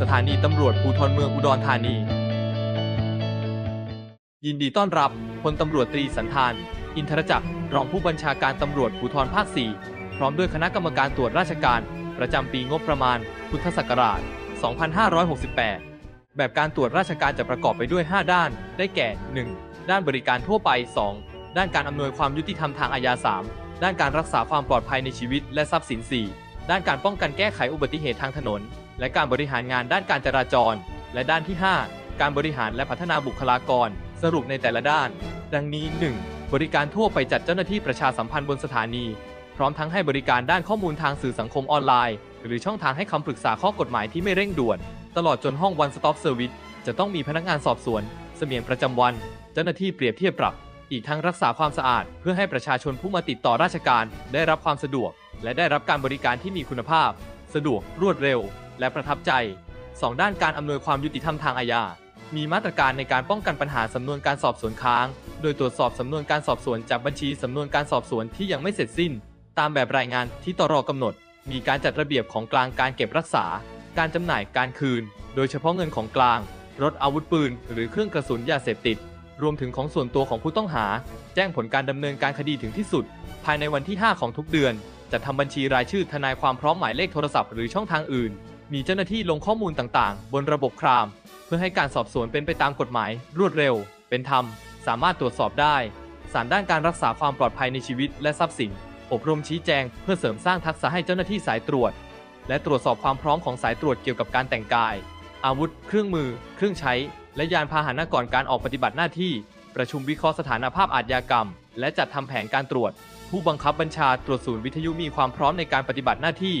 สถานีตำรวจภูธรเมืองอุดรธานี ยินดีต้อนรับพลตำรวจตรีสันธาน อินทรจักรรองผู้บัญชาการตำรวจภูธรภาค 4 พร้อมด้วยคณะกรรมการตรวจราชการ ประจำปีงบประมาณ พุทธศักราช 2568 แบบการตรวจราชการจะประกอบไปด้วย 5 ด้าน ได้แก่ 1. ด้านบริการทั่วไป 2. ด้านการอำนวยความยุติธรรมทางอาญา 3. ด้านการรักษาความปลอดภัยในชีวิตและทรัพย์สิน 4. ด้านการป้องกันแก้ไขอุบัติเหตุทางถนน และการบริหารงานด้านการจราจร และด้านที่ 5 การบริหารและพัฒนาบุคลากร สรุปในแต่ละด้าน ดังนี้ 1. บริการทั่วไปจัดเจ้าหน้าที่ประชาสัมพันธ์บนสถานี พร้อมทั้งให้บริการด้านข้อมูลทางสื่อสังคมออนไลน์ หรือช่องทางให้คำปรึกษาข้อกฎหมายที่ไม่เร่งด่วน ตลอดจนห้อง One Stop Service จะต้องมีพนักงานสอบสวน เสมียนประจำวัน เจ้าหน้าที่เปรียบเทียบปรับ อีกทั้งรักษาความสะอาด เพื่อให้ประชาชนผู้มาติดต่อราชการ ได้รับความสะดวก และได้รับการบริการที่มีคุณภาพ สะดวกรวดเร็ว และประทับใจ 2 ด้านการอำนวยความยุติธรรมทางอาญา มีมาตรการในการป้องกันปัญหาสำนวนการสอบสวนค้าง โดยตรวจสอบสำนวนการสอบสวนจากบัญชีสำนวนการสอบสวนที่ยังไม่เสร็จสิ้น ตามแบบรายงานที่ตรกำหนด มีการจัดระเบียบของกลางการเก็บรักษา การจำหน่ายการคืน โดยเฉพาะเงินของกลาง รถอาวุธปืน หรือเครื่องกระสุนยาเสพติด รวมถึงของส่วนตัวของผู้ต้องหา แจ้งผลการดำเนินการคดีถึงที่สุด ภายในวันที่ 5 ของทุกเดือนจะทำบัญชีรายชื่อทนายความพร้อมหมายเลขโทรศัพท์หรือช่องทางอื่น มีเจ้าหน้าที่ลงข้อมูลต่างๆ บนระบบคราม เพื่อให้การสอบสวนเป็นไปตามกฎหมาย รวดเร็ว เป็นธรรม สามารถตรวจสอบได้สารด้านการรักษาความปลอดภัยในชีวิตและทรัพย์สิน อบรมชี้แจง เพื่อเสริมสร้างทักษะให้เจ้าหน้าที่สายตรวจ และตรวจสอบความพร้อมของสายตรวจเกี่ยวกับการแต่งกาย อาวุธ เครื่องมือ เครื่องใช้ และยานพาหนะก่อนการออกปฏิบัติหน้าที่ ประชุมวิเคราะห์สถานภาพอาทยากรรม และจัดทำแผนการตรวจ ผู้บังคับบัญชาตรวจศูนย์วิทยุมีความพร้อมในการปฏิบัติหน้าที่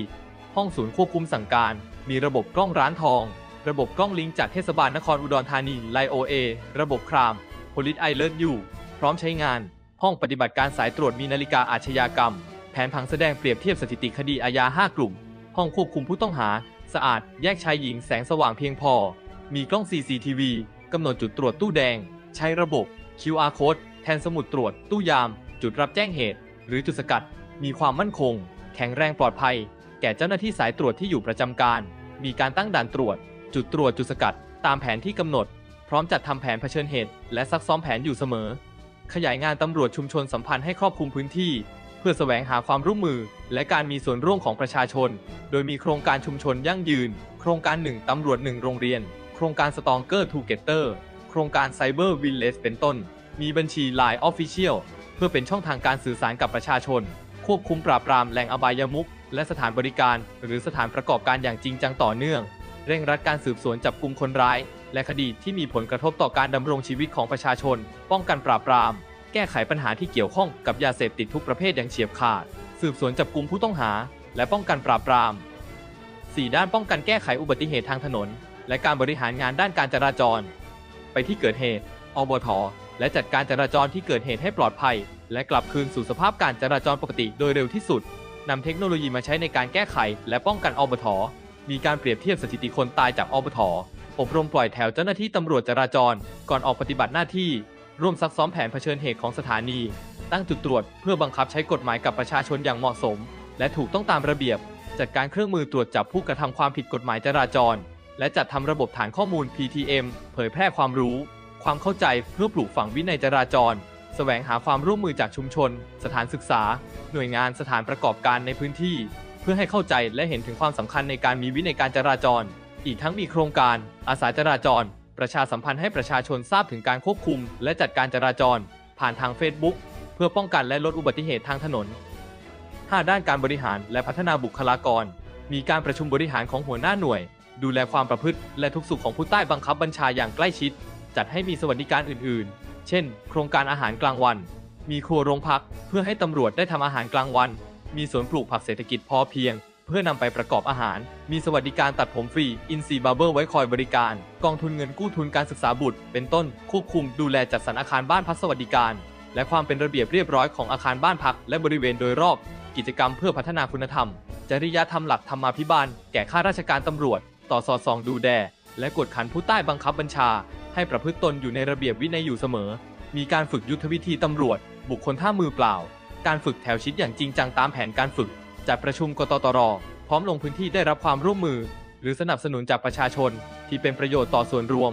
ห้องศูนย์ควบคุมสั่งการ มีระบบกล้องร้านทอง ระบบกล้องลิงก์จากเทศบาลนครอุดรธานีไลโอเอระบบคราม Police I Learn You พร้อมใช้งาน ห้องปฏิบัติการสายตรวจมีนาฬิกาอาชญากรรม แผนผังแสดงเปรียบเทียบสถิติคดีอาญา 5 กลุ่ม ห้องควบคุมผู้ต้องหา สะอาด แยกชายหญิงแสงสว่างเพียงพอ มีกล้อง CCTV กำหนดจุดตรวจตู้แดง ใช้ระบบ QR code แทนสมุดตรวจ ตู้ยาม จุดรับแจ้งเหตุ หรือจุดสกัด มีความมั่นคง แข็งแรงปลอดภัย แก่เจ้าหน้าที่สายตรวจที่อยู่ประจำการ มีการตั้งด่านตรวจ จุดตรวจจุดสกัด ตามแผนที่กำหนด พร้อมจัดทำแผนเผชิญเหตุ และซักซ้อมแผนอยู่เสมอ ขยายงานตำรวจชุมชนสัมพันธ์ให้ครอบคลุมพื้นที่ เพื่อแสวงหาความร่วมมือ และการมีส่วนร่วมของประชาชน โดยมีโครงการชุมชนยั่งยืน โครงการ 1ตำรวจ 1 โรงเรียน โครงการสตองเกอร์ทูเกเตอร์โครงการไซเบอร์วิลเลจเป็นต้น มีบัญชี Line Official เพื่อเป็นช่องทางการสื่อสารกับประชาชน ควบคุมปราบปรามแหล่งอบายมุข และสถานบริการหรือสถานประกอบการอย่างจริงจังต่อเนื่อง เร่งรัดการสืบสวนจับกลุ่มคนร้าย และคดีที่มีผลกระทบต่อการดำรงชีวิตของประชาชน ป้องกันปราบปราม แก้ไขปัญหาที่เกี่ยวข้องกับยาเสพติดทุกประเภทอย่างเฉียบขาด สืบสวนจับกลุ่มผู้ต้องหา และป้องกันปราบปราม 4 ด้านป้องกันแก้ไขอุบัติเหตุทางถนน และการบริหารงานด้านการจราจร ไปที่เกิดเหตุอบทและจัดการจราจรที่เกิดเหตุให้ปลอดภัย และกลับคืนสู่สภาพการจราจรปกติโดยเร็วที่สุด นำเทคโนโลยีมาใช้ในการแก้ไข และป้องกันอบท มีการเปรียบเทียบสถิติคนตายจากอบท อบรมปล่อยแถวเจ้าหน้าที่ตำรวจจราจร ก่อนออกปฏิบัติหน้าที่ ร่วมซักซ้อมแผนเผชิญเหตุของสถานี ตั้งจุดตรวจเพื่อบังคับใช้กฎหมายกับประชาชนอย่างเหมาะสม และถูกต้องตามระเบียบ จัดการเครื่องมือตรวจจับผู้กระทำความผิดกฎหมายจราจร และจัดทำระบบฐานข้อมูล PTM เผยแพร่ความรู้ ความเข้าใจเพื่อปลูกฝังวินัยจราจร สวงหาความร่วมมือจากชุมชน สถานศึกษา หน่วยงานสถานประกอบการในพื้นที่ เพื่อให้เข้าใจและเห็นถึงความสำคัญในการมีวินัยการจราจร อีกทั้งมีโครงการ อาสาจราจร ประชาสัมพันธ์ให้ประชาชนทราบถึงการควบคุม และจัดการจราจร ผ่านทาง Facebook เพื่อป้องกันและลดอุบัติเหตุทางถนน 5 ด้านการบริหารและพัฒนาบุคลากร มีการประชุมบริหารของหัวหน้าหน่วย ดูแลความประพฤติ และทุกสุขของผู้ใต้บังคับบัญชาอย่างใกล้ชิด จัดให้มีสวัสดิการอื่น ๆ เช่น โครงการอาหารกลางวัน มีครัวโรงพัก เพื่อให้ตำรวจได้ทำอาหารกลางวัน มีสวนปลูกผักเศรษฐกิจพอเพียง เพื่อนำไปประกอบอาหาร มีสวัสดิการตัดผมฟรี อินซีบาร์เบอร์ไว้คอยบริการ กองทุนเงินกู้ทุนการศึกษาบุตร เป็นต้น ควบคุมดูแลจัดสรรอาคารบ้านพักสวัสดิการ และความเป็นระเบียบเรียบร้อยของอาคารบ้านพักและบริเวณโดยรอบ กิจกรรมเพื่อพัฒนาคุณธรรม จริยธรรมหลักธรรมาภิบาล แก่ข้าราชการตำรวจ ต่อสอดส่องดูแลและกดขันผู้ใต้บังคับบัญชา ให้ประพฤติตนอยู่ในระเบียบวินัยอยู่เสมอ มีการฝึกยุทธวิธีตำรวจ บุคคลท่ามือเปล่า การฝึกแถวชิดอย่างจริงจังตามแผนการฝึก จัดประชุมกตตร พร้อมลงพื้นที่ได้รับความร่วมมือ หรือสนับสนุนจากประชาชน ที่เป็นประโยชน์ต่อส่วนรวม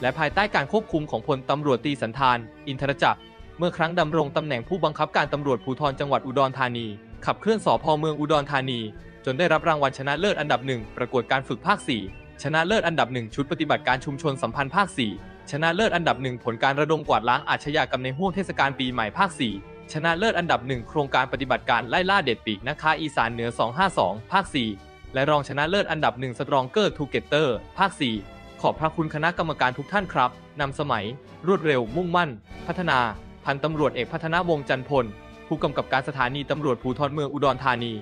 และภายใต้การควบคุมของพลตำรวจตีสันธาน อินทรจักร เมื่อครั้งดำรงตำแหน่งผู้บังคับการตำรวจภูธรจังหวัดอุดรธานี ขับเคลื่อนสพเมืองอุดรธานี จนได้รับรางวัลชนะเลิศอันดับหนึ่งประกวดการฝึกภาค4 ชนะเลิศอันดับหนึ่งชุดปฏิบัติการชุมชนสัมพันธ์ภาค 4 ชนะเลิศอันดับหนึ่งผลการระดมกวาดล้างอาชญากรรมในห่วงเทศกาลปีใหม่ภาค 4 ชนะเลิศอันดับหนึ่งโครงการปฏิบัติการไล่ล่าเด็ดปีกนะคะอีสานเหนือ 252 ภาค 4 และรองชนะเลิศอันดับหนึ่งสตรองเกอร์ทูเกเตอร์ภาค 4 ขอบพระคุณคณะกรรมการทุกท่านครับนำสมัย รวดเร็ว มุ่งมั่น พัฒนา พันตำรวจเอกพัฒนาวงจันพลผู้กำกับการสถานีตำรวจภูธรเมืองอุดรธานี